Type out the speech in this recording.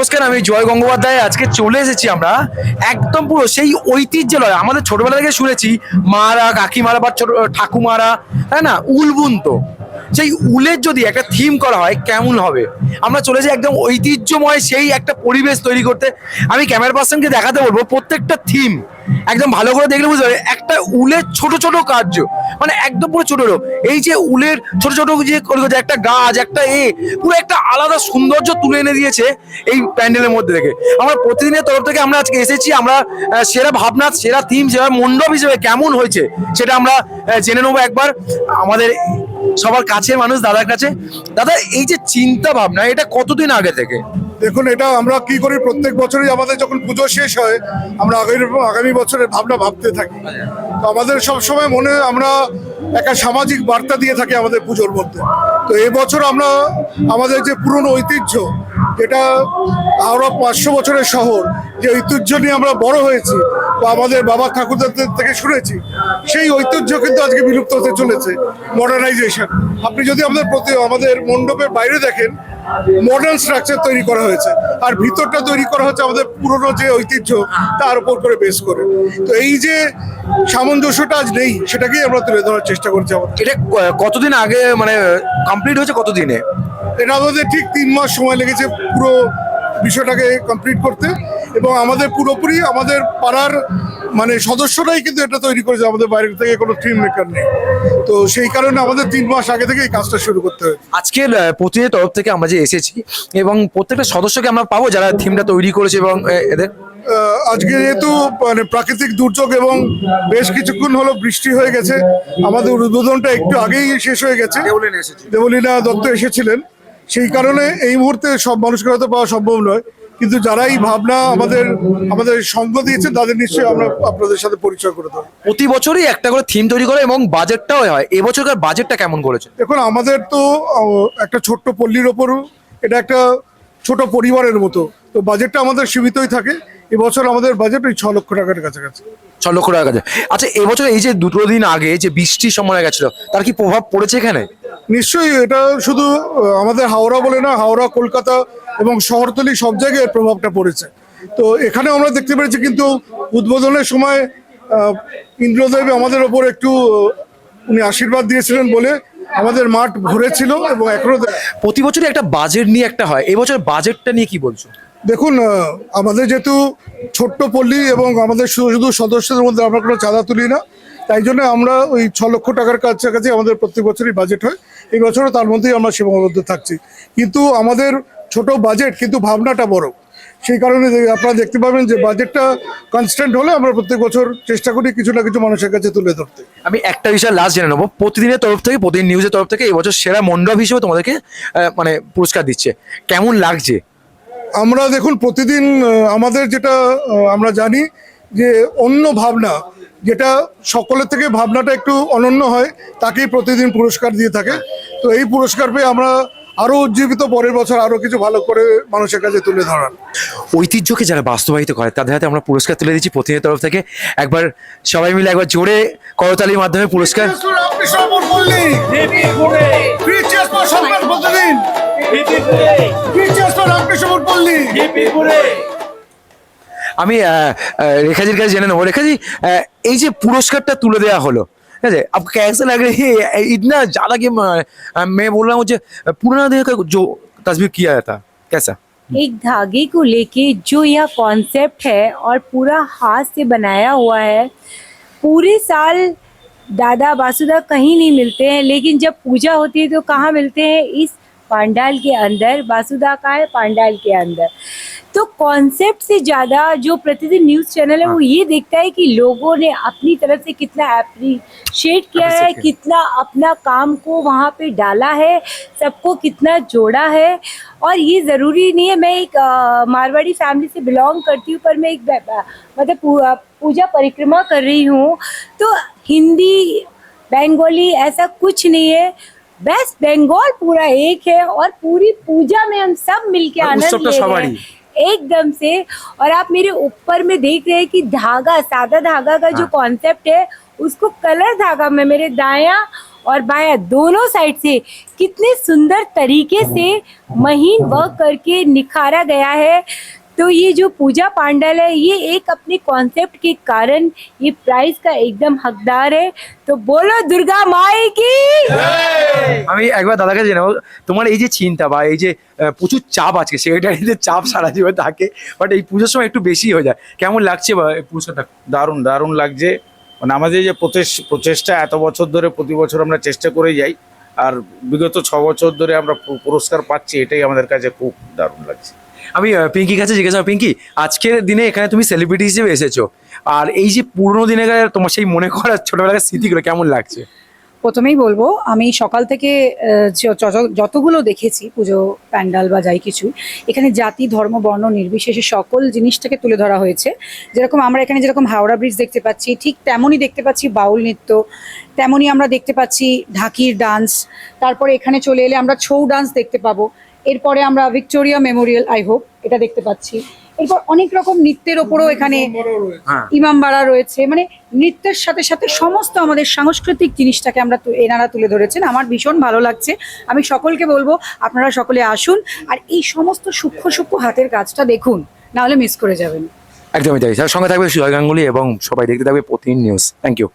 নমস্কার, আমি জয় গঙ্গোপাধ্যায়। আজকে চলে এসেছি আমরা একদম পুরো সেই ঐতিহ্যালয়। আমাদের ছোটবেলা থেকে শুনেছি, মারা, কাকিমারা বা ঠাকুমারা, তাই না? উলবুন্ত। সেই উলের যদি একটা থিম করা হয়, কেমন হবে? আমরা চলে যাই একদম ঐতিহ্যময় সেই একটা পরিবেশ তৈরি করতে। আমি ক্যামেরা পার্সনকে দেখাতে বলব, প্রত্যেকটা থিম একদম ভালো করে দেখলে বুঝতে পারবে, একটা উলের ছোট ছোট কার্য মানে একদম পুরো ছোট এই যে উলের ছোট ছোট যে একটা গাছ, একটা এ, পুরো একটা আলাদা সৌন্দর্য তুলে এনে দিয়েছে এই প্যান্ডেলের মধ্যে থেকে। আমরা প্রতিদিনের তরফ থেকে আমরা আজকে এসেছি, আমরা সেরা ভাবনা সেরা থিম সেরা মণ্ডপ হিসেবে কেমন হয়েছে, সেটা আমরা জেনে নেব একবার। আমাদের সবার কাছে মানুষ, দাদার কাছে। দাদা, এই যে চিন্তা ভাবনা, এটা কতদিন আগে থেকে? দেখুন, এটা আমরা কি করি, প্রত্যেক বছরই আমাদের যখন পুজো শেষ হয়, আমরা আগামী বছরের ভাবনা ভাবতে থাকি। তো আমাদের সব সময় মনে, আমরা একটা সামাজিক বার্তা দিয়ে থাকি আমাদের পুজোর মধ্যে। তো এবছর আমরা, আমাদের যে পুরনো ঐতিহ্য যেটা হাওড়া পাঁচশো বছরের শহর, যে ঐতিহ্য নিয়ে আমরা বড় হয়েছি বা আমাদের বাবা ঠাকুরদার থেকে শুনেছি, সেই ঐতিহ্য কিন্তু আজকে বিলুপ্ত হতে চলেছে মডার্নাইজেশন আপনি যদি আমাদের প্রতি, আমাদের মণ্ডপের বাইরে দেখেন মডার্ন স্ট্রাকচার তৈরি করা হয়েছে, আর ভিতরটা তৈরি করা হচ্ছে আমাদের পুরনো যে ঐতিহ্য, তার উপর করে বেস করে। তো এই যে সামঞ্জস্যটা আজ নেই, সেটাকেই আমরা তুলে ধরার চেষ্টা করছি আমাদের। এটা কতদিন আগে মানে কমপ্লিট হয়েছে কতদিনে? এটা আমাদের ঠিক তিন মাস সময় লেগেছে পুরো বিষয়টাকে কমপ্লিট করতে। এবং আমাদের পুরোপুরি আমাদের পাড়ার মানে সদস্যরাই কিন্তু এটা তৈরি করেছে আমাদের বাইরে থেকে কোনো থিম মেকার নেই। তো সেই কারণে আমাদের তিন মাস আগে থেকে এই কাজটা শুরু করতে হয়েছে। আজকে আহ, প্রতিনিধির তরফ থেকে আমরা যে এসেছি এবং প্রত্যেকটা সদস্যকে আমরা পাবো যারা থিমটা তৈরি করেছে এবং এদের? আজকে যেহেতু মানে প্রাকৃতিক দুর্যোগ এবং বেশ কিছুক্ষণ হলো বৃষ্টি হয়ে গেছে আমাদের উদ্বোধনটা একটু আগেই শেষ হয়ে গেছে। দেবলীনা দত্ত এসেছিলেন। সেই কারণে এই মুহূর্তে সব মানুষকে হয়তো পাওয়া সম্ভব নয়। কিন্তু যারা এই ভাবনা আমাদের আমাদের সঙ্গ দিয়েছে তাদের নিশ্চয়ই আমরা আপনাদের সাথে পরিচয় করে দেবো। প্রতি বছরই একটা করে থিম তৈরি করে এবং বাজেটটাও হয়। এবছরকার বাজেটটা কেমন করেছে দেখুন আমাদের তো একটা ছোট্ট পল্লীর ওপর এটা একটা ছোট পরিবারের মতো। তো বাজেটটা আমাদের সীমিতই থাকে। এবছর আমাদের বাজেট ওই ছ লক্ষ টাকার কাছাকাছি। ছ লক্ষ টাকা কাছে। আচ্ছা এবছর এই যে দুটো দিন আগে যে বৃষ্টির সময় গেছিল তার কি প্রভাব পড়েছে এখানে? নিশ্চয়ই এটা শুধু আমাদের হাওড়া বলে না হাওড়া কলকাতা এবং শহরতলি সব জায়গায় এর প্রভাবটা পড়েছে। তো এখানে আমরা দেখতে পেরেছি কিন্তু উদ্বোধনের সময় ইন্দ্রদেব আমাদের ওপর একটু উনি আশীর্বাদ দিয়েছিলেন বলে আমাদের মাঠ ভরেছিল এবং এখনও প্রতি বছরই একটা বাজেট নিয়ে একটা হয়। এবছর বাজেটটা নিয়ে কি বলছো? দেখুন আমাদের যেহেতু ছোট্ট পল্লী এবং আমাদের শুধু শুধু সদস্যদের মধ্যে আমরা কোনো চাঁদা তুলি না তাই জন্য আমরা ওই ছ লক্ষ টাকার কাছাকাছি আমাদের প্রত্যেক বছরই বাজেট হয়। এই বছরও তার মধ্যেই আমরা সীমাবদ্ধ থাকছি। কিন্তু আমাদের ছোট বাজেট কিন্তু ভাবনাটা বড়। সেই কারণে আপনারা দেখতে পাবেন যে বাজেটটা কনস্ট্যান্ট হলে আমরা প্রত্যেক বছর চেষ্টা করি কিছু না কিছু মানুষের কাছে তুলে ধরতে। আমি একটা বিষয় লাস্ট জেনে নেব। প্রতিদিনের তরফ থেকে প্রতিদিন নিউজের তরফ থেকে এবছর সেরা মণ্ডপ হিসেবে তোমাদেরকে মানে পুরস্কার দিচ্ছে। কেমন লাগছে? আমরা দেখুন প্রতিদিন আমাদের যেটা আমরা জানি যে অন্য ভাবনা যেটা সকলের থেকে ভাবনাটা একটু অনন্য হয় তাকেই প্রতিদিন পুরস্কার দিয়ে থাকে। তো এই পুরস্কার পেয়ে আমরা আরও উজ্জীবিত পরের বছর আরও কিছু ভালো করে মানুষের কাছে তুলে ধরার। ঐতিহ্যকে যারা বাস্তবায়িত করে তাদের হাতে আমরা পুরস্কার তুলে দিচ্ছি প্রতিনিধির তরফ থেকে। একবার সবাই মিলে একবার জোরে করতালির মাধ্যমে পুরস্কার। আমি আহ, আহ, রেখাজির কাছে জেনে নেবো রেখাজি আহ, এই যে পুরস্কারটা তুলে দেওয়া হলো ঠিক আছে अब कैसा लग रही है इतना ज्यादा कि अ, मैं बोल रहा हूँ मुझे पुराना दिन का जो तस्वीर किया था कैसा एक धागे को लेके जो यह कॉन्सेप्ट है और पूरा हाथ से बनाया हुआ है पूरे साल दादा बासुदा कहीं नहीं मिलते हैं लेकिन जब पूजा होती है तो कहाँ मिलते हैं इस पांडाल के अंदर बासुदा का है पांडाल के अंदर। तो कॉन्सेप्ट से ज़्यादा जो प्रतिदिन न्यूज़ चैनल है हाँ। वो ये देखता है कि लोगों ने अपनी तरफ़ से कितना अप्रिशिएट किया है कितना अपना काम को वहाँ पे डाला है सबको कितना जोड़ा है। और ये ज़रूरी नहीं है मैं एक मारवाड़ी फैमिली से बिलोंग करती हूँ पर मैं एक मतलब पूजा परिक्रमा कर रही हूँ। तो हिंदी बंगाली ऐसा कुछ नहीं है वेस्ट बंगाल पूरा एक है और पूरी पूजा में हम सब मिलके आनंद ले रहे हैं। एकदम से। और आप मेरे ऊपर में देख रहे हैं कि धागा सादा धागा का जो हाँ। कॉन्सेप्ट है उसको कलर धागा में मेरे दाया और बाया दोनों साइड से कितने सुंदर तरीके से महीन वर्क करके निखारा गया है। तो ये जो पूजा पांडल है ये एक अपने कॉन्सेप्ट के कारण ये प्राइस का एकदम हकदार है तो बोलो दुर्गा माई की আমি একবার দাদাকে জেনে নেবো তোমার এই যে চিন্তা বা এই যে আহ, প্রচুর চাপ আছে সেক্রেটারিদের চাপ সারা জীবন থাকে বাট এই পুজোর সময় একটু বেশি হয়ে যায় কেমন লাগছে বা এই পুজোটা দারুণ দারুণ লাগছে মানে আমাদের যে প্রচেষ- প্রচেষ্টা এত বছর ধরে প্রতি বছর আমরা চেষ্টা করে যাই আর বিগত ছ বছর ধরে আমরা পু- পুরস্কার পাচ্ছি এটাই আমাদের কাছে খুব দারুণ লাগছে আমি পিঙ্কির কাছে জিজ্ঞাসা পিঙ্কি, আজকের দিনে এখানে তুমি সেলিব্রিটি হিসেবে এসেছ। আর এই যে পুরোনো দিনে তোমার সেই মনে করা ছোটবেলার স্মৃতিগুলো কেমন লাগছে? প্রথমেই বলব, আমি সকাল থেকে যতগুলো দেখেছি, পুজো, প্যান্ডাল বা যাই কিছু, এখানে জাতি, ধর্ম, বর্ণ, নির্বিশেষে সকল জিনিসটাকে তুলে ধরা হয়েছে। যেরকম আমরা এখানে যেরকম হাওড়া ব্রিজ দেখতে পাচ্ছি, ঠিক তেমনই দেখতে পাচ্ছি বাউল নৃত্য, তেমনই আমরা দেখতে পাচ্ছি ঢাকির ডান্স তারপরে এখানে চলে এলে আমরা ছৌ ডান্স দেখতে পাবো। এরপরে আমরা ভিক্টোরিয়া মেমোরিয়াল আই হোপ এটা দেখতে পাচ্ছি। এরপর অনেক রকম নৃত্যের ওপরও এখানে হ্যাঁ। ইমামবাড়া রয়েছে। মানে নৃত্যের সাথে সাথে সমস্ত আমাদের সাংস্কৃতিক জিনিসটাকে আমরা তু- এনারা তুলে ধরেছেন। আমার ভীষণ ভালো লাগছে। আমি সকলকে বলব আপনারা সকলে আসুন আর এই সমস্ত সূক্ষ্ম সূক্ষ্ম হাতের কাজটা দেখুন না হলে মিস করে যাবেন। একদমই তাই। সঙ্গে থাকবে সুজয় গাঙ্গুলি এবং সবাই দেখতে থাকবে প্রতিদিন নিউজ থ্যাংক ইউ